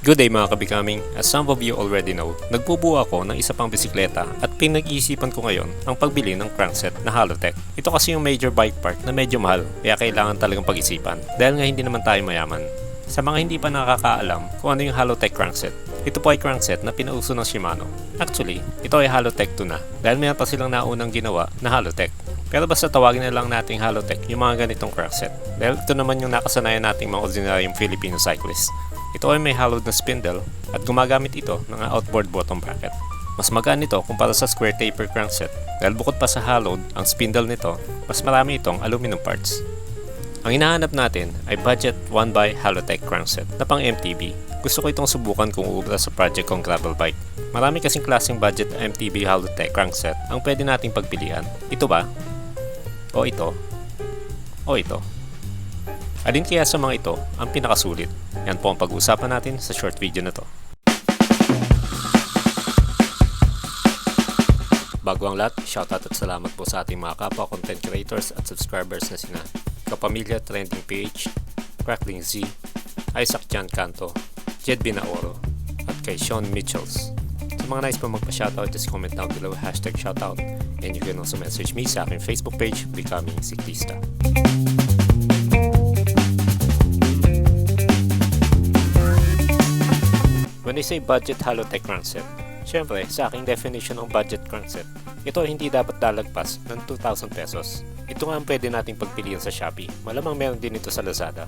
Good day mga kabikамing. As some of you already know, nagbubuo ako ng isa pang bisikleta at pinag-iisipan ko ngayon ang pagbili ng crankset na Halotech. Ito kasi yung major bike part na medyo mahal kaya kailangan talagang pag-isipan dahil nga hindi naman tayo mayaman. Sa mga hindi pa nakakaalam kung ano yung Halotech crankset, ito po ay crankset na pinauso ng Shimano. Actually, ito ay Halotech 2 na dahil mayroon pa silang naunang ginawa na Halotech. Pero basta tawagin na lang nating Halotech yung mga ganitong crankset dahil ito naman yung nakasanayan nating mga ordinaryong Filipino cyclist. Ito ay may hollowed na spindle at gumagamit ito ng outboard bottom bracket. Mas magaan ito kumpara sa square taper crankset dahil bukod pa sa hollowed ang spindle nito, mas marami itong aluminum parts. Ang hinahanap natin ay budget 1 by Halotech crankset na pang MTB. Gusto ko itong subukan kung uubra sa project kong gravel bike. Marami kasing klaseng budget MTB Halotech crankset ang pwede nating pagpilian. Ito ba? O ito? O ito? Alin kaya sa mga ito ang pinakasulit? Yan po ang pag-uusapan natin sa short video na to. Bago ang lahat, shoutout at salamat po sa ating mga kapwa content creators at subscribers na sina Kapamilya Trending PH, Crackling Z, Isaac Jan Canto, Jed Binaoro, at kay Sean Mitchells. Sa mga nice pa magpa-shoutout, just comment down below hashtag shoutout and you can also message me sa aking Facebook page, Becoming Cyclista. When I say budget Halotech crankset, syempre sa aking definition ng budget crankset, ito hindi dapat lalagpas ng 2,000 pesos. Ito nga ang pwede nating pagpilian sa Shopee. Malamang meron din ito sa Lazada.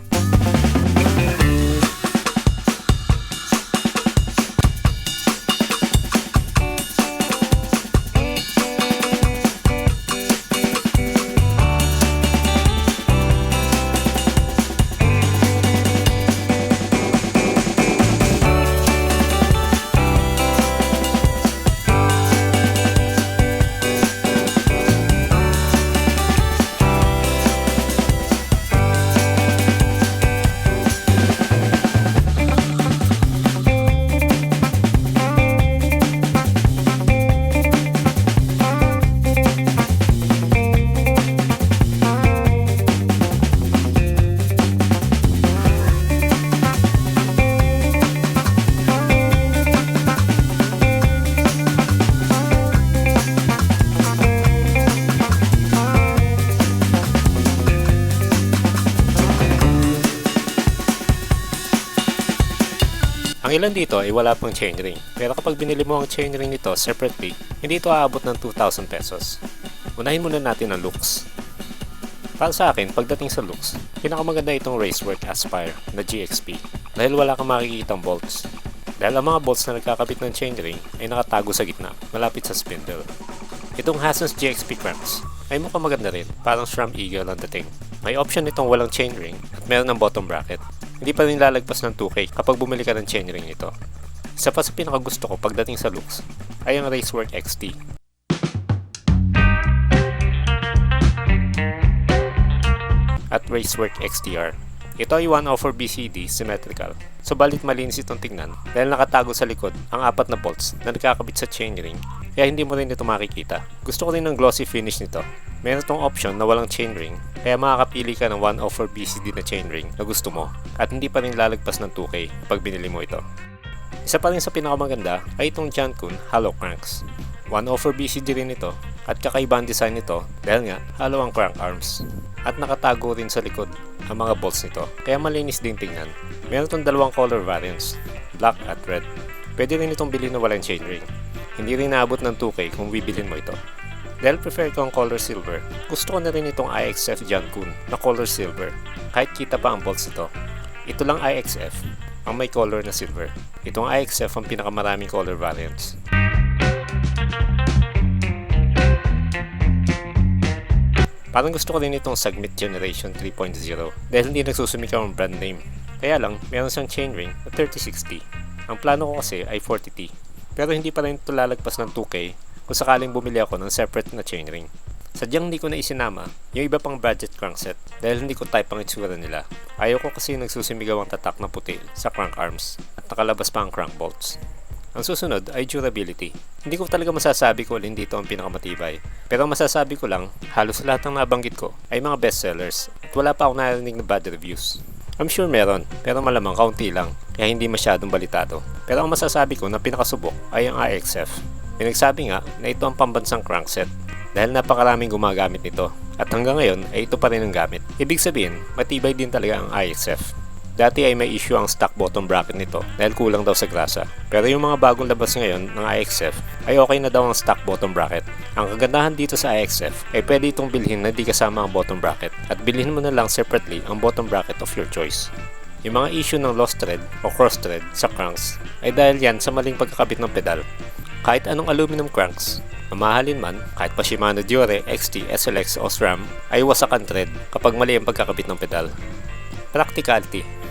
Ang dito ay wala pang chainring. Pero kapag binili mo ang chainring nito separately, hindi ito aabot ng 2,000 pesos. Unahin muna natin ang looks. Para sa akin, pagdating sa looks, pinakamaganda itong Racework Aspire na GXP dahil wala kang makikitang bolts. Dahil ang mga bolts na nagkakabit ng chainring ay nakatago sa gitna, malapit sa spindle. Itong Hassens GXP cranks ay mukhang maganda rin, parang SRAM Eagle ang dating. May option itong walang chainring at meron ng bottom bracket. Hindi pa rin lalagpas ng 2K kapag bumili ka ng chainring nito. Isa pa sa pinakagusto ko pagdating sa looks ay ang Racework XT. At Racework XTR. Ito ay 104 BCD symmetrical. Subalit malinis itong tingnan dahil nakatago sa likod ang apat na bolts na nagkakabit sa chainring kaya hindi mo rin ito makikita. Gusto ko rin ng glossy finish nito. Meron itong option na walang chainring kaya makakapili ka ng 104 BCD na chainring na gusto mo at hindi pa rin lalagpas ng 2K kapag binili mo ito. Isa pa rin sa pinakamaganda ay itong Jankun Hollow Cranks. 104 BCD rin ito at kakaiba ang design nito dahil nga hollow ang crank arms at nakatago rin sa likod ang mga bolts nito kaya malinis din tingnan. Meron itong dalawang color variants, black at red. Pwede rin itong bilhin na walang chainring. Hindi rin naabot ng 2K kung bibilin mo ito. Dahil prefer ko ang color silver, gusto ko na rin itong IXF Jankun na color silver. Kahit kita pa ang bolts nito. Ito lang IXF ang may color na silver. Itong IXF ang pinakamaraming color variants. Parang gusto ko din itong Sagmit Generation 3.0 dahil hindi nagsusumikaw ang brand name. Kaya lang, meron siyang chainring na 3060. Ang plano ko kasi ay 40T. Pero hindi pa rin ito lalagpas ng 2K kung sakaling bumili ako ng separate na chainring. Sadyang hindi ko na isinama yung iba pang budget crankset dahil hindi ko type ang itsura nila. Ayaw ko kasi nagsusumigaw ang tatak na puti sa crank arms at nakalabas pa ang crank bolts. Ang susunod ay durability. Hindi ko talaga masasabi ko alin dito ang pinakamatibay. Pero masasabi ko lang, halos lahat ng nabanggit ko ay mga bestsellers at wala pa akong narinig na bad reviews. I'm sure meron, pero malamang kaunti lang, kaya hindi masyadong balitado. Pero ang masasabi ko na pinakasubok ay ang IXF. Pinagsabi nga na ito ang pambansang crankset dahil napakaraming gumagamit nito at hanggang ngayon ay ito pa rin ang gamit. Ibig sabihin, matibay din talaga ang IXF. Dati ay may issue ang stock bottom bracket nito dahil kulang daw sa grasa. Pero yung mga bagong labas ngayon ng IXF ay okay na daw ang stock bottom bracket. Ang kagandahan dito sa IXF ay pwede itong bilhin na di kasama ang bottom bracket at bilhin mo na lang separately ang bottom bracket of your choice. Yung mga issue ng lost thread o cross thread sa cranks ay dahil yan sa maling pagkakabit ng pedal. Kahit anong aluminum cranks, mamahalin man, kahit pa Shimano Diore, XT, SLX o SRAM, ay wasak ang thread kapag mali ang pagkakabit ng pedal. Practicality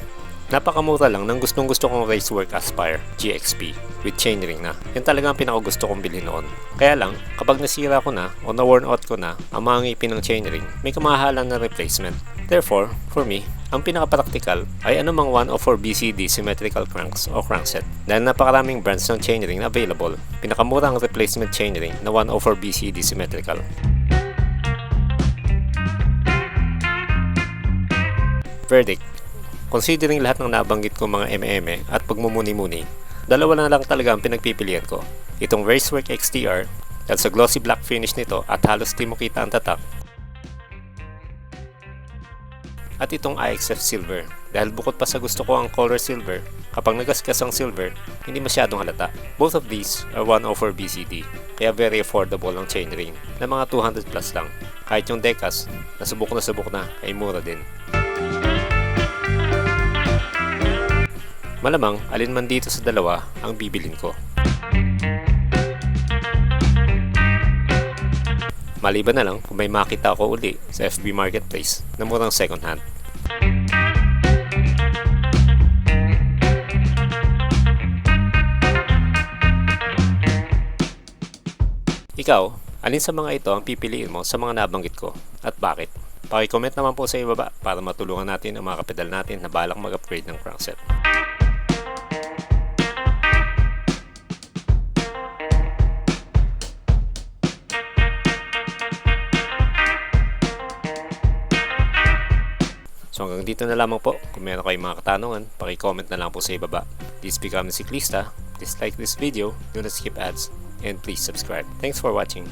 Napakamura lang ng gustong gusto kong Racework Aspire GXP with chainring na. Yan talaga ang pinakagusto kong bilhin noon. Kaya lang, kapag nasira ko na o na-worn out ko na ang mga ngipin ng chainring, may kamahalan na replacement. Therefore, for me, ang pinaka-practical ay anumang 104 BCD symmetrical cranks o crankset dahil napakaraming brands ng chainring na available. Pinakamura ang replacement chainring na 104 BCD symmetrical. Verdict Considering lahat ng nabanggit ko mga MM at pagmumuni-muni, dalawa na lang talaga ang pinagpipilian ko. Itong Racework XTR dahil sa glossy black finish nito at halos di mo kita ang tatak. At itong IXF Silver dahil bukod pa sa gusto ko ang color silver, kapag nagasgas ang silver, hindi masyadong halata. Both of these are 104 BCD, kaya very affordable ang chainring na mga 200 plus lang. Kahit yung Decas, nasubok na subok na, ay mura din. Malamang alin man dito sa dalawa ang bibilin ko. Maliban na lang kung may makita ako uli sa FB Marketplace na murang second hand. Ikaw, alin sa mga ito ang pipiliin mo sa mga nabanggit ko at bakit? Paki-comment naman po sa ibaba para matulungan natin ang mga kapedal natin na balak mag-upgrade ng crankset. Hanggang dito na lamang po. Kung meron kayong mga katanungan, paki-comment na lang po sa ibaba. Please become a cyclista. Please like this video, do not skip ads, and please subscribe. Thanks for watching.